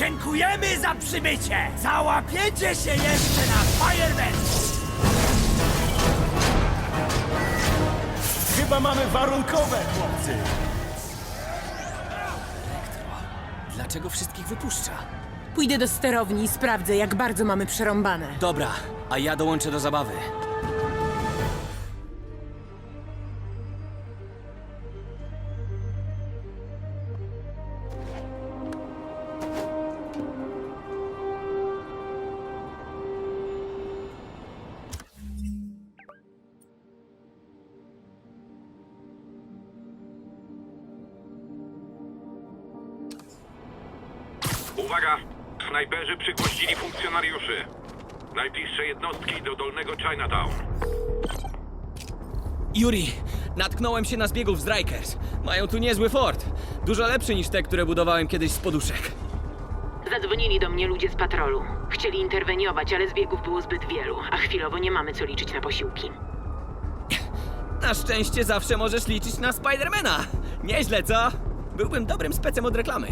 Dziękujemy za przybycie! Załapiecie się jeszcze na Firebend! Chyba mamy warunkowe, chłopcy. Dlaczego wszystkich wypuszcza? Pójdę do sterowni i sprawdzę, jak bardzo mamy przerąbane. Dobra, a ja dołączę do zabawy. Uwaga! Snajperzy przygwoździli funkcjonariuszy. Najbliższe jednostki do dolnego Chinatown. Yuri, natknąłem się na zbiegów z Rikers. Mają tu niezły fort. Dużo lepszy niż te, które budowałem kiedyś z poduszek. Zadzwonili do mnie ludzie z patrolu. Chcieli interweniować, ale zbiegów było zbyt wielu, a chwilowo nie mamy co liczyć na posiłki. Na szczęście zawsze możesz liczyć na Spidermana. Nieźle, co? Byłbym dobrym specem od reklamy.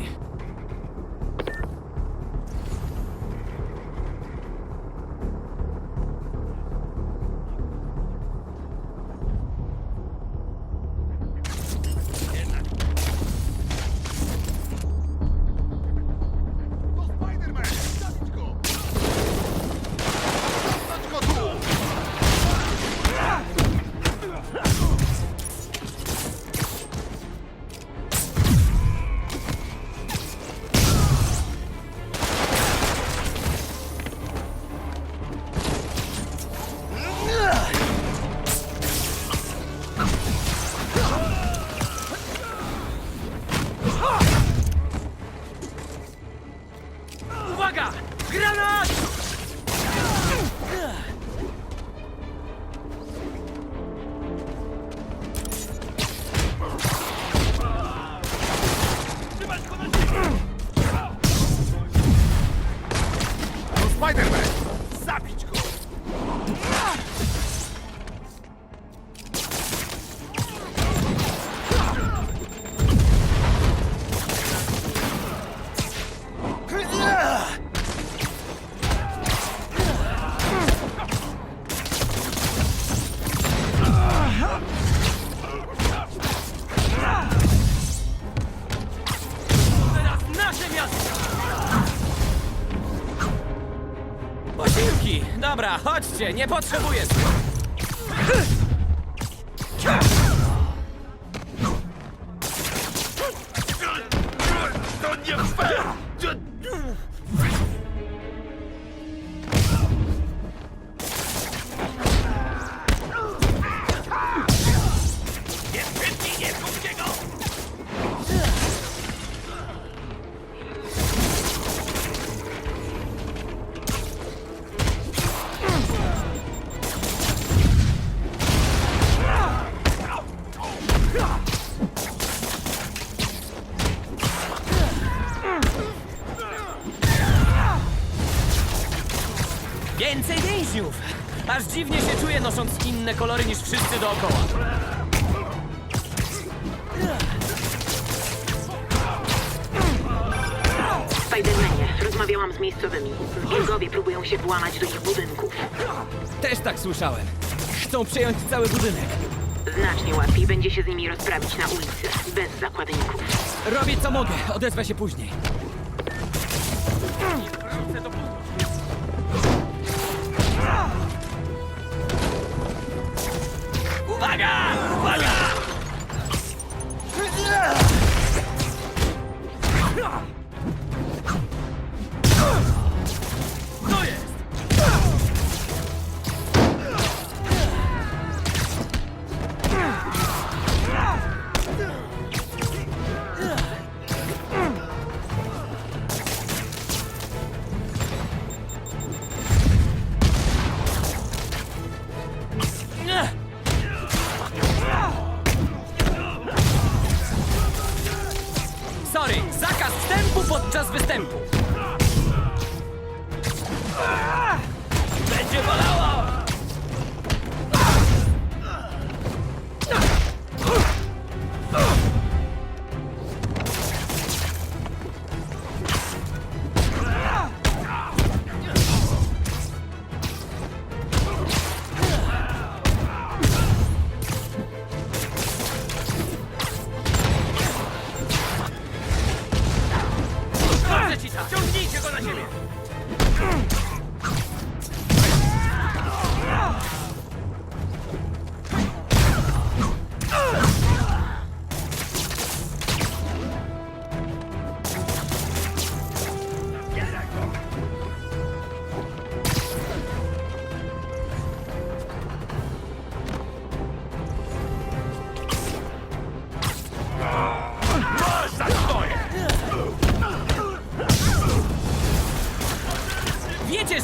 Uwaga! Granat! Spider-Man! Zabić go! Chodźcie, nie potrzebuję Więcej więźniów! Aż dziwnie się czuję nosząc inne kolory niż wszyscy dookoła. Spidermanie, rozmawiałam z miejscowymi. Zbiegowie próbują się włamać do ich budynków. Też tak słyszałem. Chcą przejąć cały budynek. Znacznie łatwiej będzie się z nimi rozprawić na ulicy, bez zakładników. Robię co mogę, odezwę się później. Występu. 在这里。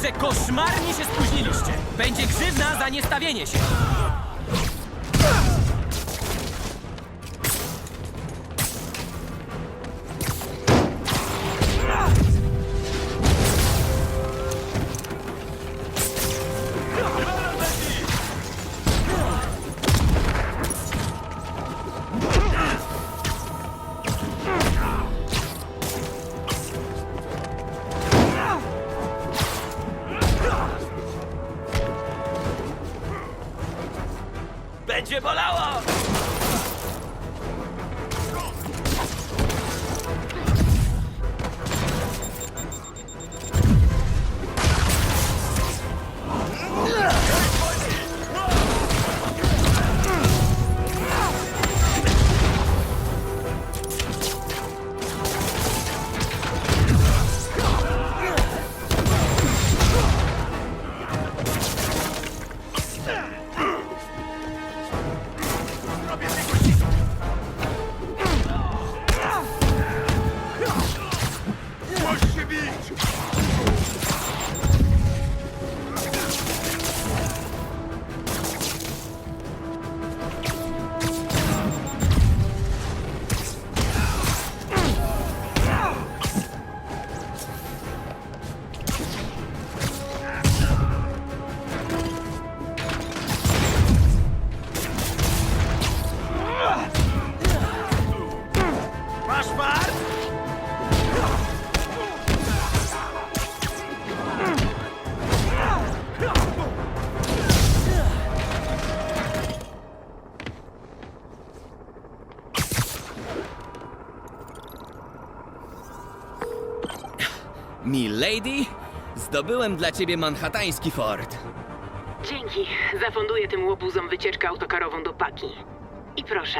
Że koszmarnie się spóźniliście. Będzie grzywna za niestawienie się. Będzie bolało! Milady, zdobyłem dla ciebie manhattański fort. Dzięki. Zafunduję tym łobuzom wycieczkę autokarową do Paki. I proszę,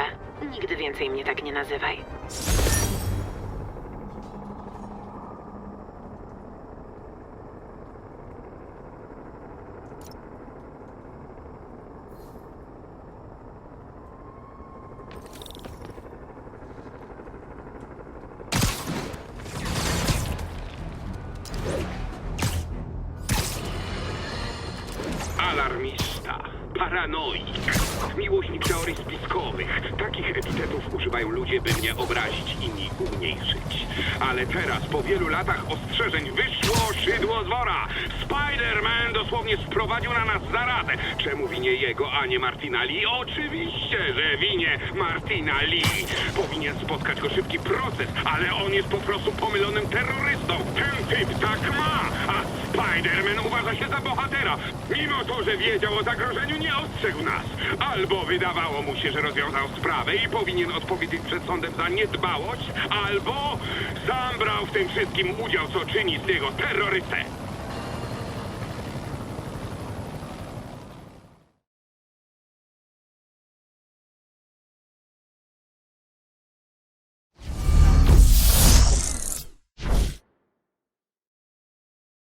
nigdy więcej mnie tak nie nazywaj. Paranoik, miłośnik teorii spiskowych. Takich epitetów używają ludzie, by mnie obrazić i mi umniejszyć. Ale teraz, po wielu latach ostrzeżeń, wyszło szydło z wora. Spider-Man dosłownie sprowadził na nas zarazę. Czemu winie jego, a nie Martina Lee? Oczywiście, że winie Martina Lee. Powinien spotkać go szybki proces, ale on jest po prostu pomylonym terrorystą. Ten typ tak ma, a Spider-Man uważa się za bohatera. Mimo to, że wiedział o zagrożeniu, nie ostrzegł nas. Albo wydawało mu się, że rozwiązał sprawę i powinien odpowiedzieć przed sądem za niedbałość, albo sam brał w tym wszystkim udział, co czyni z niego terrorystę.